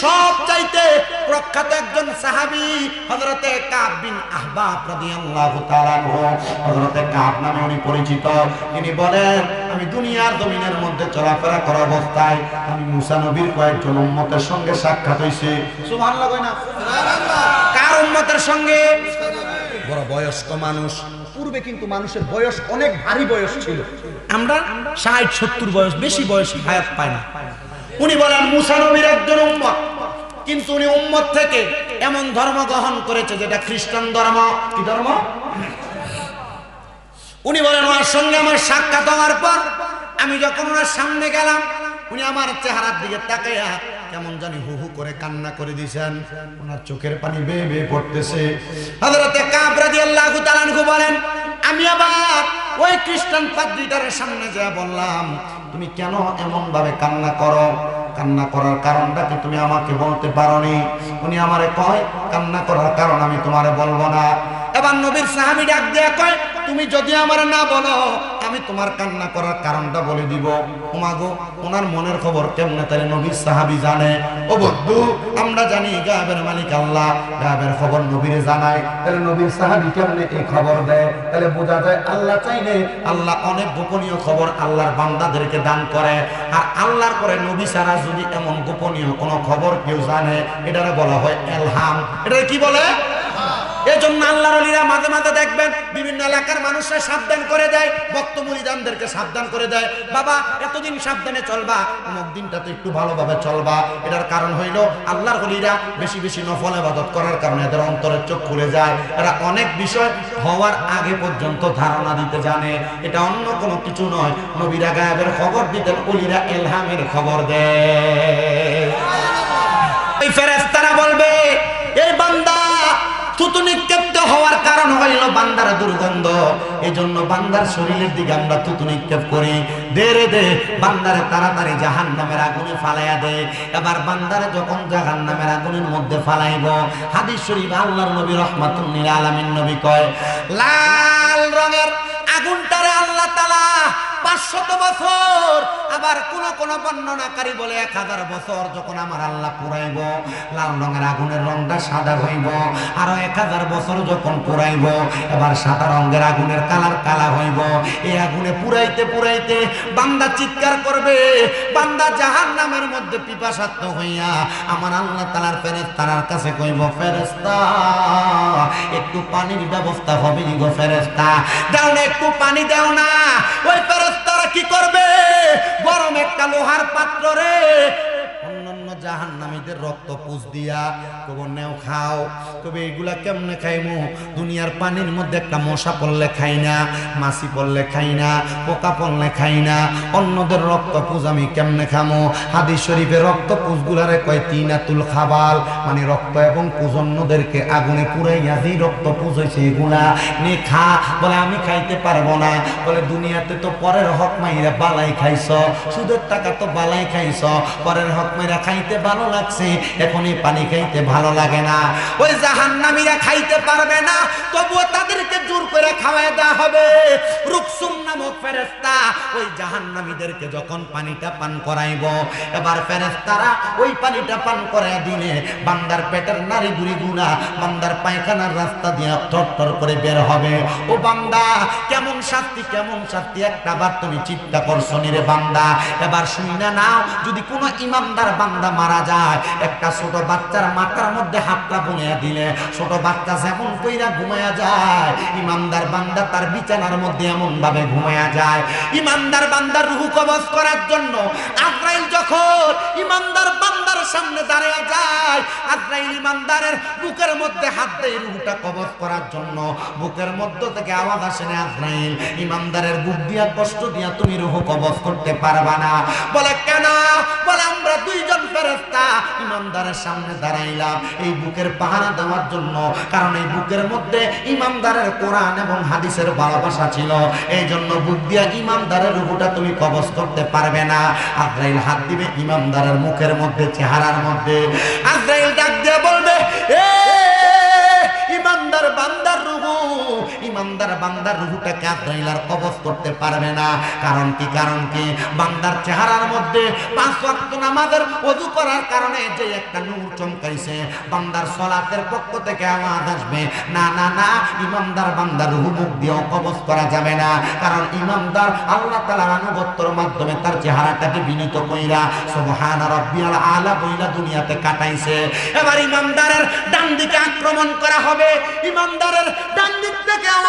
সব চাইতে প্রখ্যাত একজন সাহাবী হযরতে কাব বিন আহবাব রাদিয়াল্লাহু তাআলা হযরতে কাব নামে উনি পরিচিত। তিনি বলেন আমি দুনিয়ার জমিনের মধ্যে চলাফেরা করা অবস্থায় আমি মুসা নবীর কয়েকজন উম্মতের সঙ্গে সাক্ষাৎ হইছে। সুবহানাল্লাহ কই না। কার উম্মতের সঙ্গে? বড় বয়স্ক মানুষ। পূর্বে কিন্তু মানুষের বয়স অনেক ভারী বয়স ছিল। আমরা ষাট সত্তর বয়স বেশি বয়স হায়াত পাই না। উনি বলেন মুসা নবীর একজন উম্মত। কিন্তু উনি উম্মত থেকে এমন ধর্ম গ্রহণ করেছে যেটা খ্রিস্টান ধর্ম। কি ধর্ম? উনি বলেন, ওনার সঙ্গে আমার সাক্ষাৎ হওয়ার পর আমি যখন ওনার সামনে গেলাম, উনি আমার চেহারার দিকে তাকাইয়া কেমন জানি হু হু করে কান্না করে দিয়েছেন ওনার চোখের পানি বেয়ে বেয়ে পড়তেছে। হযরতে কাব রাদিয়াল্লাহু তাআলা আনহু বলেন, আমি আবার ওই খ্রিস্টান পাদ্রীটার সামনে যা বললাম, তুমি কেন এমন ভাবে কান্না করো? কান্না করার কারণটা কি তুমি আমাকে বলতে পারো নি উনি আমারে কয়, কান্না করার কারণ আমি তোমারে বলব না। এবার নবীর সাহাবি ডাক দেয়া কয়, তুমি যদি আমার না বলো আমি তোমার কান্না করার কারণটা বলে দিব। ওমাগো ওনার মনের খবর কেমনে তাহলে নবীর সাহাবী জানে? ও বন্ধু, আমরা জানি গায়েবের মালিক আল্লাহ, গায়েবের খবর নবীরে জানায়। তাহলে নবীর সাহাবী কেমনে এই খবর দেয়? তাহলে বোঝা যায় আল্লাহ চাইলে আল্লাহ অনেক গোপনীয় খবর আল্লাহর বান্দাদেরকে দান করে। আর আল্লাহর পরে নবী ছাড়া যদি এমন গোপনীয় কোনো খবর কেউ জানে, এটারে বলা হয় এলহাম। এটা কি বলে? এজন্য আল্লাহর ওলিরা মাঝে মাঝে দেখবেন বিভিন্ন এলাকার মানুষরা সাবধান করে দেয়, ভক্ত মুরিদানদেরকে সাবধান করে দেয়। বাবা, এতদিন সাবধানে চলবা, অমুক দিনটা তো একটু ভালোভাবে চলবা। এটার কারণ হইল আল্লাহর ওলিরা বেশি বেশি নফল ইবাদত করার কারণে এদের অন্তরের চোখ খুলে যায়। এরা অনেক বিষয় হওয়ার আগে পর্যন্ত ধারণা দিতে জানে। এটা অন্য কোনো কিছু নয়। নবীরা গায়েবের খবর দিতেন ওলিরা এলহামের খবর দেয়। এই ফেরেশতারা বলবে থুতু নিক্ষেপ্ত হওয়ার কারণ হইল বান্দার দুর্গন্ধ। এই বান্দার শরীরের দিকে আমরা থুতু নিক্ষেপ করি। দে রে দে, বান্দারে তাড়াতাড়ি জাহান নামের আগুনে ফালাইয়া দে। এবার বান্দারে যখন জাহান নামের আগুনের মধ্যে ফালাইব, হাদিস শরীফ আল্লাহর নবী রহমাতুল্লিল আলামিন নবী কয় লাল পাঁচশত বছর। আবার কোন কোন বর্ণনাকারী বলে এক হাজার বছর যখন আমার আল্লাহ পুরাইব, লাল রঙের আগুনের রংটা সাদা হইব, আরও এক হাজার বছর যখন পুরাইব, এবার সাদা রঙের আগুনের কালার কালা হইব। এই আগুনে পুরাইতে পুরাইতে বান্দা চিৎকার করবে, বান্দা জাহান নামের মধ্যে পিপাসাত্ম হইয়া আমার আল্লাহ তালার ফেরেস কাছে কইব ফেরেস্তা একটু পানির ব্যবস্থা হবে গো ফেরেস্তা দাও না, একটু পানি দাও না। ওই ফেরেস্তারা কি করবে? গরম একটা লোহার পাত্র রে। অন্যান্য জাহান্নামীদের রক্ত পুষ দিয়া কবর নেও, খাও। কবে এগুলা কেমনে খাইমু? দুনিয়ার পানির মধ্যে একটা মশা পড়লে খাই না, মাছি পড়লে খাই না, পোকা পড়লে খাই না। অন্যদের রক্ত পুজ আমি কেমনে খামো? হাদিস শরীফে রক্ত পুজগুলারে কয় তিনাতুল খাবাল মানে রক্ত এবং পুজ অন্যদেরকে আগুনে পুড়াইয়া যেই রক্ত পুজ হয়েছে এগুলা নে খা। বলে, আমি খাইতে পারব না। বলে, দুনিয়াতে তো পরের হক মাইরা বালাই খাইছ, সুদের টাকা তো বালাই খাইছ, পরের হক মাইরা খাইতে ভালো লাগছে এখন এই পানি খাইতে ভালো লাগে না। ওই জাহান্নামীরা খাইতে পারবে না, তবুও তাদেরকে জোর করে খাওয়ায় দেওয়া হবে। রুকসুম নামক ফেরেস্তা ওই জাহান্নামীদেরকে যখন পানিটা পান করাইব, এবার ফেরেস্তারা ওই পানিটা পান করায় দিলে বান্দার পেটের নারী বুড়ি গুণা বান্দার পায়খানার রাস্তা দিয়ে টর করে বের হবে। ও বান্দা, কেমন শাস্তি কেমন শাস্তি? একটা বার তুমি চিন্তা করছ রে বান্দা। এবার শুনে নাও, যদি কোনো ইমানদার বান্দা মারা যায়। একটা ছোট বাচ্চার মাথার মধ্যে হাতটা বুনিয়া দিলে, ছোট বাচ্চা যেমন কইরা ঘুমায়া যায় ইমামদার বান্দা তার বিছানার মধ্যে এমন ভাবে ঘুমায়া যায়। ইমামদার বান্দার রুহু কবজ করার জন্য আজরাইল যখন ইমামদার বান্দার সামনে দাঁড়িয়ে যায়, আজরাইল ইমামদারের বুকের মধ্যে হাত কবজ করার জন্য। বুকের মধ্য থেকে আওয়াজ আসে না আজরাইল ইমামদারের বুক দিয়া কষ্ট দিয়া তুমি রুহু কবজ করতে পারবা না। বলে, কেন? বলে, আমরা দুইজন ফেরেস্তা ইমানদারের সামনে দাঁড়াইলাম। এই বুকের পাহারা দেওয়ার জন্য। কারণ এই বুকের মধ্যে ইমানদারের কোরআন এবং হাদিসের ভালোবাসা ছিল। এই জন্য বুক দিয়া ইমানদারের রুহুটা তুমি কবজ করতে পারবে না। আজরাইল হাত দিবে ইমানদারের মুখের মধ্যে, চেহারার মধ্যে। আজরাইল ডাক দিয়ে বলবে ইমানদার বান্দার রুহু ইমানদার বান্দার রুহুটাকে আজরাইল কবজ করতে পারবে না। কারণ কি কারণ কি? বান্দার চেহারার মধ্যে পাঁচ ওয়াক্ত নামাজের ওযু করার কারণে যে একটা নূর চমকাইছে, বান্দার সলাতের পক্ষ থেকে আওয়াজ আসবে, না না না, ইমানদার বান্দার রুহু মুখ দিয়েও কবজ করা যাবে না। কারণ ইমানদার আল্লাহ তাআলার আনুগত্যর মাধ্যমে তার চেহারাটাকে বিনীত কইরা সুবহান রাব্বিয়াল আলা বইলা দুনিয়াতে কাটাইছে। এবার ইমানদারের ডান দিকে আক্রমণ করা হবে। ইমানদারের ডান দিক থেকে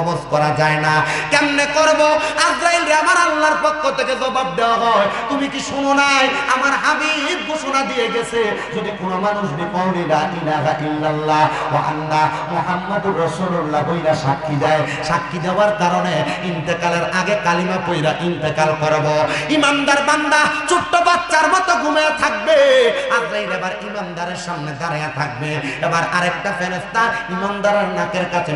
কবজ করা যায় না। কেমনে করব? আমার আল্লাহর পক্ষ থেকে জবাব দেওয়া হয়। তুমি কি শুনো নাই? আমার হাবিব ঘোষণা দিয়ে গেছে, যদি কোনো মানুষ ইন্তেকালের আগে কালিমা পইরা ইন্তেকাল ইমানদার ছোট্ট বাচ্চার মতো ঘুমিয়ে থাকবে। ইমানদারের সামনে দাঁড়ায় থাকবে। এবার আরেকটা ইমানদারের নাকের কাছে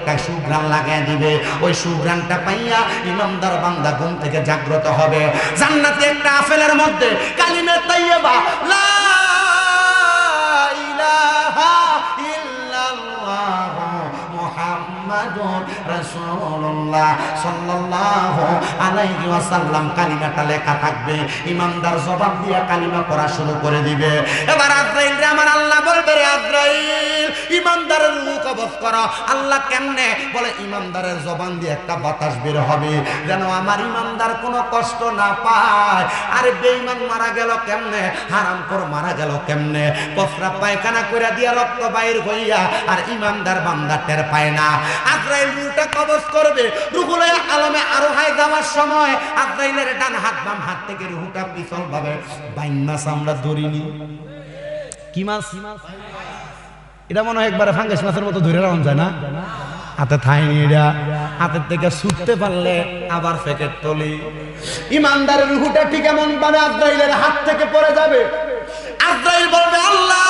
একটা সুঘ্রাণ লাগিয়ে দিবে। ওই সুঘ্রাণটা পাইয়া ইমামদার বান্দা ঘুম থেকে জাগ্রত হবে। জান্নাতে একটা আফেলের মধ্যে কালিমে তাইয়্যিবা, লা রাসূলুল্লাহ সাল্লাল্লাহু আলাইহি ওয়াসাল্লাম কালিমাটা লেখা থাকবে। ইমানদার জবাব কালিমা পড়া শুরু করে দিবে। এবার আজরাইল রে আমার আল্লাহ বলবে রে আজরাইল রূহ কবজ করো। আল্লাহ কেমনে? বলে জবান দিয়ে একটা বাতাস বের হবে। যেন আমার কোনো কষ্ট না পায়। আরে বেঈমান মারা গেল কেমনে? হারাম কর মারা গেল কেমনে? কফরা পায়খানা করে দিয়া রক্ত বাইর হইয়া আর ইমানদার বান্দা টের পায় না। আজরাইল রুহটা কবজ করবে। রুহুল আলমে আরও হাই যাওয়ার সময় আজরাইলের ডান হাত, বাম হাত থেকে রুহুটা পিছল ভাবে। বাইন মাছ আমরা ধরিনি। কি মাছ? এটা মনে হয় একবারে ফাঙ্গাস মাছের মতো ধরে রাখুন যায় না? হাতে থাইনি এটা। হাতের থেকে ছুটতে পারলে আবার প্যাকেট তলি। ইমানদারের রুহুটা ঠিক এমন ভাবে আজরাইলের হাত থেকে পড়ে যাবে। আজরাইল বলবে, আল্লাহ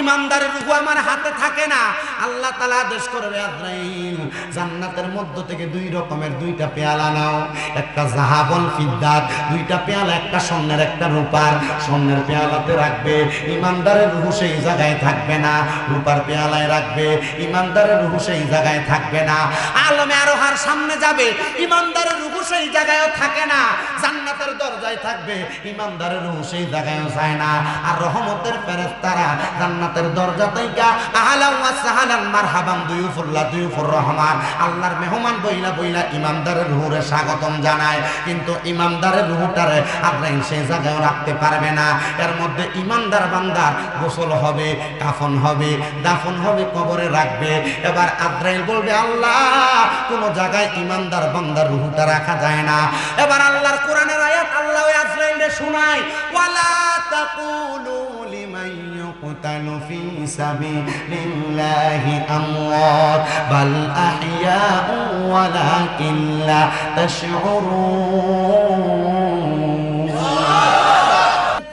ইমানদারের রুহু আমার হাতে থাকে না। আল্লাহ তালা আদেশ করবে আজরাইল জান্নাতের মধ্য থেকে দুই রকমের দুইটা পেয়ালা নাও। একটা জাহাবল ফিদ্দাত দুইটা পেয়ালা, একটা স্বর্ণের, একটা রূপার। স্বর্ণের পেয়ালাতে রাখবে, ইমানদারের রুহু সেই জায়গায় থাকবে না। রূপার পেয়ালায় রাখবে, ইমানদারের রুহু সেই জায়গায় থাকবে না। আলমে আরোহার সামনে যাবে, ইমানদারের রুহু সেই জায়গায়ও থাকে না। জান্নাতের দরজায় থাকবে, ইমানদারের রুহু সেই জায়গায়ও যায় না। আর রহমতের ফেরেশতারা জান্নাতের দরজা থেকে আহলা ওয়া সাহালান মারহাবান দুয়ুফুল্লাহ দুয়ুফুর রহমান। আল্লাহর মেহমান বইলা বইলা ইমানদারের রুহুরে স্বাগতম জানায়। কিন্তু ইমানদারের রুহুটারে আব্রাহিম সেই জায়গায় রাখতে পারবে না। এর মধ্যে ইমানদার বান্দার গোসল হবে কাফন হবে, দাফন হবে, কবরে রাখবে। এবার আদ্রাইল বলবে, আল্লাহ, কোন জায়গায় ইমানদার বান্দার রুহুটা রাখা যায় না। এবার আল্লাহর কোরআনের আয়াত আল্লাহ ওই আজরাইলকে শোনায়, ওয়ালা তাকুলু يقتل في سبيل الله أموات بل أحياء ولكن لا تشعرون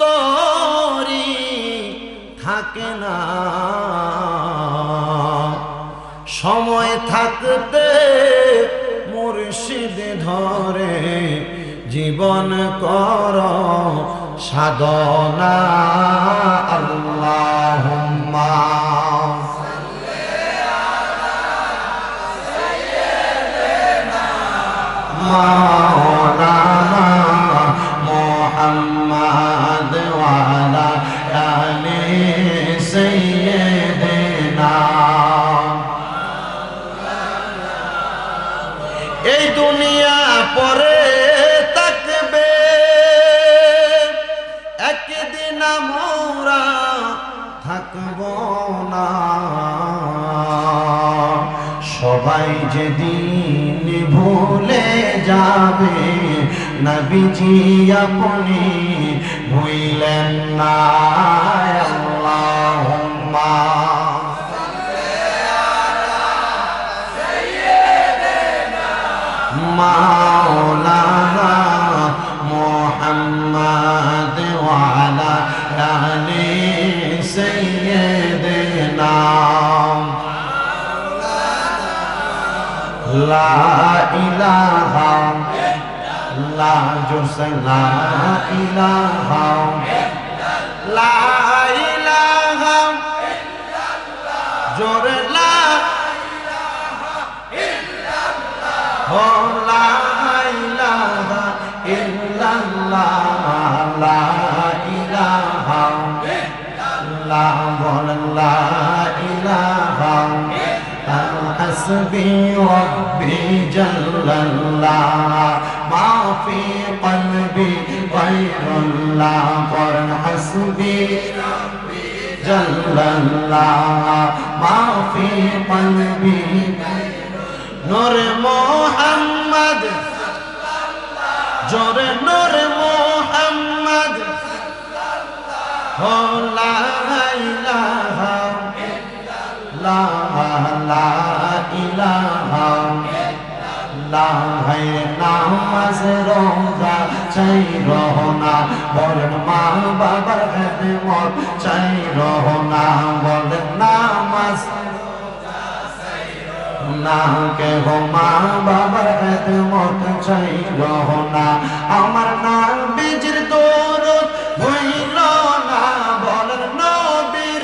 তরি থাকে না সময় থাকতে মুর্শিদ ধরে জীবন কর সাধনা মাওলানা মুহাম্মদ ওয়ালা আলি সাইয়্যিদিনা এই দুনিয়া পরে থাকবে। একদিন আমরা থাকব না। সবাই যেদিন যাবে। নবীজি আপনি ভুইলেন না আল্লাহুম্মা। মাওলানা মুহাম্মদ ওয়ালা আলি সাইয়্যিদিনা লা ইলাহা لا جس لا إله لا إله جر لا إله لا إله إلا الله لا إله لا لا إله حسبي ربي جل الله ما في قلبي غير الله حسبي ربي جل الله ما في قلبي نور محمد جور نور محمد لا إله إلا الله لا إله লা হায় নামাজ রোজা চাই রহনা বলেন মা বাবার খেদমত চাই রহনা বলেন নামাজ না বাবার খেদমত চাই রহনা আমার নাম বীজের দৌলত হইল না বলেন নবীর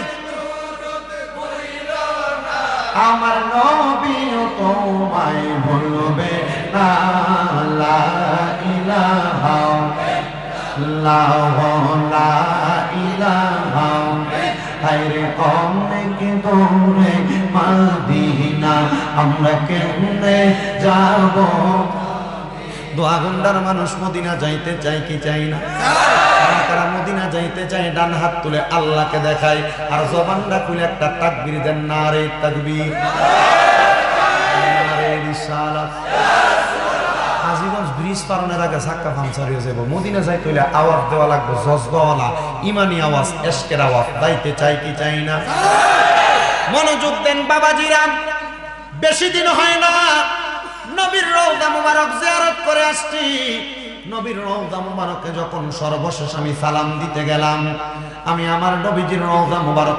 আমার নবীও তোমায় বলবে লা লা ইলাহা, হায়রে অনেক দূরে, মাদিনা, আমরা কেমনে যাব? দোয়াগুন্ডার মানুষ মদিনা যাইতে চাই কি চাই না? কারা মদিনা যাইতে চায়, ডান হাত তুলে আল্লাহকে দেখায়, আর জবানটা খুলে একটা তাকবির দেন না রে তাকবীর ব্রিজ আগে সাক্কা পাঞ্চার হয়ে যাব মদিনা যাইতে হইলে আওয়াজ দেওয়া লাগবে জজবাওয়ালা ইমানি আওয়াজ এসকের আওয়াজ। দাইতে চাই কি চাই না। মনোযোগ দেন বাবাজিরা। বেশি দিন হয় না। নবীর রওজা মুবারক জিয়ারত করে আসছি। নবীর রওজা মুবারকে যখন সর্বশেষ আমি সালাম দিতে গেলাম, আমি আমার নবীজির রওজা মুবারক